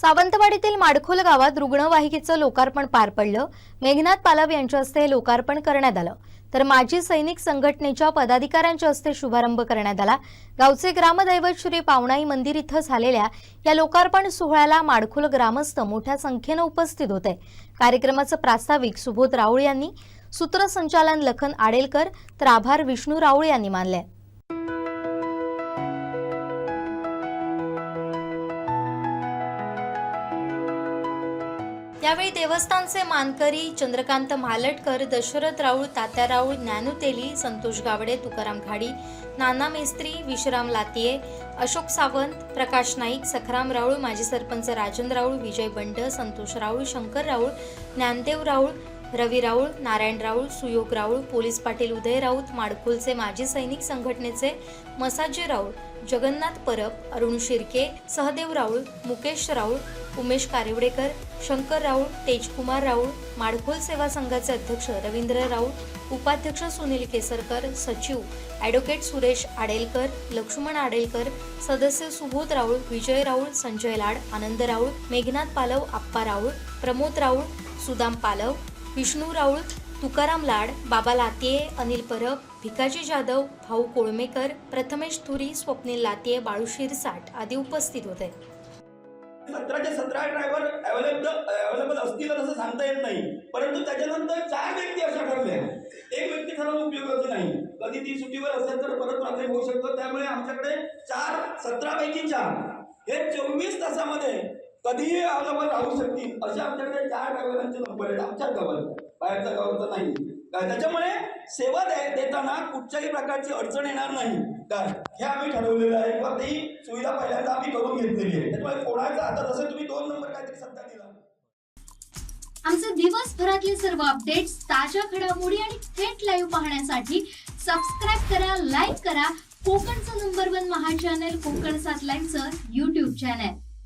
सावंतवाडीतील माडखोल गावात रुग्णवाहिकेचं लोकार्पण पार पडलं. मेघनाथ पालव यांच्या हस्ते हे लोकार्पण करण्यात आलं. तर माजी सैनिक संघटनेच्या पदाधिकाऱ्यांच्या हस्ते शुभारंभ करण्यात आला. गावचे ग्रामदैवत श्री पावणाई मंदिर इथं झालेल्या या लोकार्पण सोहळ्याला माडखोल ग्रामस्थ मोठ्या संख्येनं उपस्थित होते. कार्यक्रमाचं प्रास्ताविक सुबोध राऊळ यांनी सूत्रसंचालन लखन आडेलकर तर आभार विष्णू राऊळ यांनी मानले. यावेळी देवस्थानचे मानकरी चंद्रकांत म्हालटकर दशरथ राऊळ तात्या राऊळ ज्ञानुतेली संतोष गावडे तुकाराम घाडी नाना मेस्त्री विश्राम लातिये अशोक सावंत प्रकाश नाईक सखराम राऊळ माजी सरपंच राजन राऊळ विजय बंड संतोष राऊळ शंकर राऊळ ज्ञानदेव राऊळ रवी राऊळ नारायण राऊळ सुयोग राऊळ पोलीस पाटील उदय राऊत माडखोलचे माजी सैनिक संघटनेचे मसाजी राऊळ जगन्नाथ परब अरुण शिर्के सहदेव राऊळ मुकेश राऊळ उमेश कारेवडेकर शंकर राऊळ तेजकुमार राऊळ माडखोल सेवा संघाचे अध्यक्ष रवींद्र राऊळ उपाध्यक्ष सुनील केसरकर सचिव ॲडव्होकेट सुरेश आडेलकर लक्ष्मण आडेलकर सदस्य सुबोध राऊळ विजय राऊळ संजय लाड आनंद राऊळ मेघनाथ पालव आप्पा राऊळ प्रमोद राऊळ सुदाम पालव विष्णू राऊळ तुकाराम लाड बाबा लातिये अनिल परब भिकाजी जाधव भाऊ कोळमेकर प्रथमेश थुरी स्वप्नील लातिये बाळू शिरसाट आदी उपस्थित होते. सतराचे सतरा ड्रायव्हर अवेलेबल अवेलेबल असतील असं सांगता येत नाही. परंतु त्याच्यानंतर चार व्यक्ती अशा ठरल्या. एक व्यक्ती ठरवून उपयोगाची नाही. कधी ती सुट्टीवर असेल तर परत प्राथमिक होऊ शकतो. त्यामुळे आमच्याकडे चार सतरापैकी चार. हे चोवीस तासामध्ये कधीही अवेलेबल राहू शकतील. असे आमच्याकडे चार ड्रायव्हरांचे नंबर आहेत. आमच्याच गावात. बाहेरच्या गावाचा नाही त्याच्यामुळे सेवा दे- देताना कुठच्याही प्रकारची अडचण येणार नाही. काय? हे आम्ही ठरवलेलं आहे. किंवा ती सुविधा पहिल्यांदा आम्ही करून घेतलेली आहे. त्याच्यामुळे कोणाचा आता जसं तुम्ही दोन नंबर काहीतरी सत्ता दिला. आमचे दिवसभरातले सर्व अपडेट्स ताज्या घडामोडी आणि थेट लाईव्ह पाहण्यासाठी सबस्क्राईब करा लाईक करा. कोकणचं नंबर वन महा चॅनल कोकण सात लाईव्हचं युट्यूब चॅनल